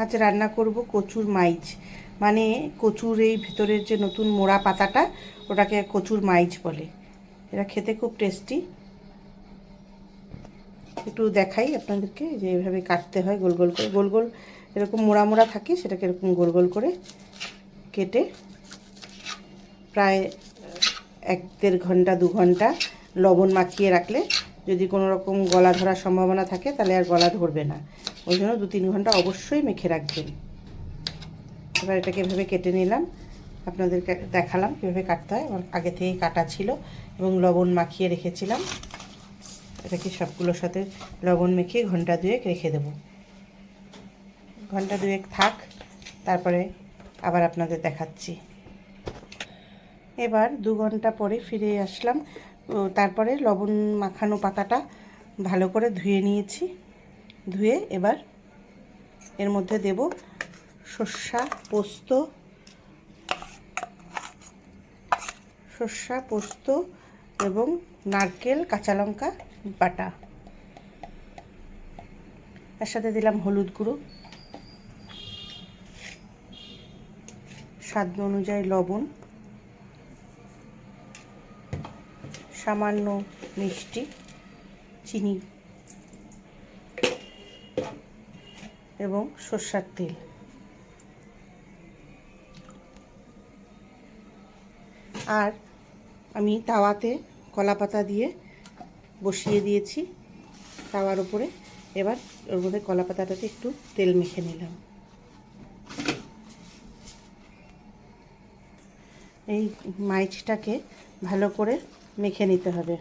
আজ রান্না করব কচুর মাইচ। মানে কচুর এই ভেতরের যে নতুন মোড়া পাতাটা, ওটাকে কচুর মাইচ বলে। এটা খেতে খুব টেস্টি। একটু দেখাই আপনাদেরকে যে এইভাবে কাটতে হয় গোল গোল করে। গোল গোল এরকম মোড়া মোড়া থাকে, সেটাকে এরকম গোল গোল করে কেটে প্রায় এক দেড় ঘণ্টা, দু ঘণ্টা লবণ মাখিয়ে রাখলে যদি কোনো রকম গলা ধরার সম্ভাবনা থাকে, তাহলে আর গলা ধরবে না। ওই জন্য দু তিন ঘণ্টা অবশ্যই মেখে রাখবেন। এবার এটাকে এভাবে কেটে নিলাম। আপনাদেরকে দেখালাম কীভাবে কাটতে হয়। আমার আগে থেকেই কাটা ছিল এবং লবণ মাখিয়ে রেখেছিলাম। এটাকে সবগুলোর সাথে লবণ মেখিয়ে ঘণ্টা দুয়েক রেখে দেব। ঘণ্টা দুয়েক থাক, তারপরে আবার আপনাদের দেখাচ্ছি। এবার দু ঘণ্টা পরে ফিরে আসলাম। তারপরে লবণ মাখানো পাতাটা ভালো করে ধুয়ে নিয়েছি। ধুয়ে এবার এর মধ্যে দেব সর্ষা পোস্ত। সর্ষা পোস্ত এবং নারকেল, কাঁচা লঙ্কা বাটা। এর সাথে দিলাম হলুদ গুঁড়ো। স্বাদ অনুযায়ী লবণ। সামান্য মিষ্টি, চিনি এবং সর্ষার তেল। আর আমি তাওয়াতে কলা পাতা দিয়ে বসিয়ে দিয়েছি। তাওয়ার উপরে এবার ওর মধ্যে কলা পাতাটাতে একটু তেল মেখে নিলাম। এই মাইচটাকে ভালো করে মেখে নিতে হবে।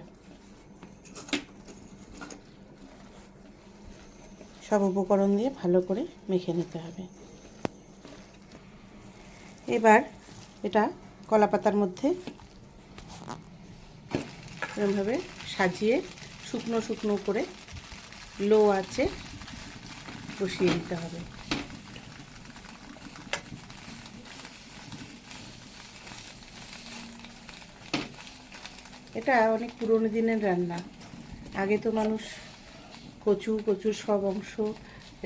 সব উপকরণ দিয়ে ভালো করে মেখে নিতে হবে। এবার এটা কলা পাতার মধ্যে এরকমভাবে সাজিয়ে শুকনো শুকনো করে লো আছে বসিয়ে দিতে হবে। এটা অনেক পুরনো দিনের রান্না। আগে তো মানুষ কচু কচুর সব অংশ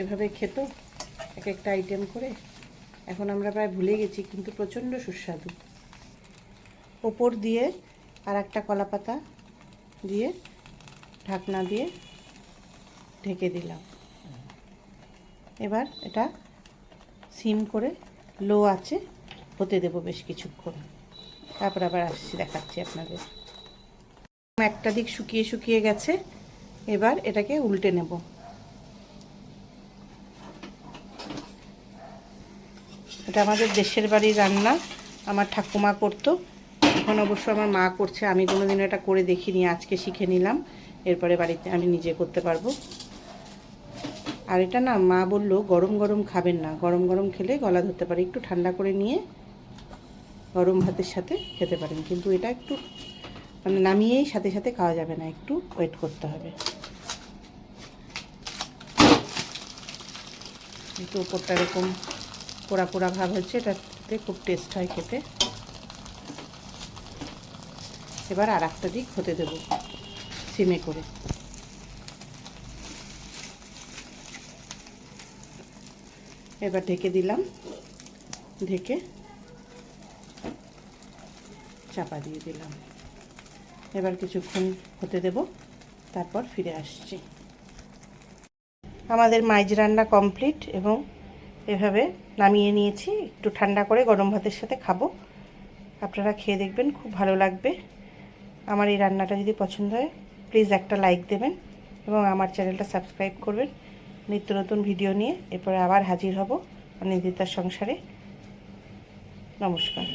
এভাবে খেত এক একটা আইটেম করে। এখন আমরা প্রায় ভুলে গেছি, কিন্তু প্রচণ্ড সুস্বাদু। ওপর দিয়ে আর একটা কলা পাতা দিয়ে ঢাকনা দিয়ে ঢেকে দিলাম। এবার এটা সিম করে লো আছে হতে দেবো বেশ কিছুক্ষণ। তারপর আবার আসছি, দেখাচ্ছি আপনাদের। একটা দিক শুকিয়ে শুকিয়ে গেছে এবার এটাকে উল্টে নেব। এটা আমাদের দেশের বাড়ির রান্না। আমার ঠাকুমা করতো। এখন অবশ্য আমার মা করছে। আমি কোনোদিন এটা করে দেখিনি। আজকে শিখে নিলাম। এরপরে বাড়িতে আমি নিজে করতে পারব। আর এটা না, মা বলল, গরম গরম খাবেন না। গরম গরম খেলে গলা ধরতে পারে। একটু ঠান্ডা করে নিয়ে গরম ভাতের সাথে খেতে পারেন। কিন্তু এটা একটু মানে নামিয়েই সাথে সাথে খাওয়া যাবে না, একটু ওয়েট করতে হবে। একটু ওপরটা এরকম পোড়া পোড়া ভাব হচ্ছে, এটাতে খুব টেস্ট হয় খেতে। এবার আর একটা দিক হতে দেব সিমে করে। এবার ঢেকে দিলাম, ঢেকে চাপা দিয়ে দিলাম। এবার কিছুক্ষণ হতে দেব, তারপর ফিরে আসছি। আমাদের মাইজ রান্না কমপ্লিট এবং এভাবে নামিয়ে নিয়েছি। একটু ঠান্ডা করে গরম ভাতের সাথে খাব। আপনারা খেয়ে দেখবেন, খুব ভালো লাগবে। আমার এই রান্নাটা যদি পছন্দ হয় প্লিজ একটা লাইক দেবেন এবং আমার চ্যানেলটা সাবস্ক্রাইব করবেন। নিত্য নতুন ভিডিও নিয়ে এরপরে আবার হাজির হব অনিন্দিতার সংসারে। নমস্কার।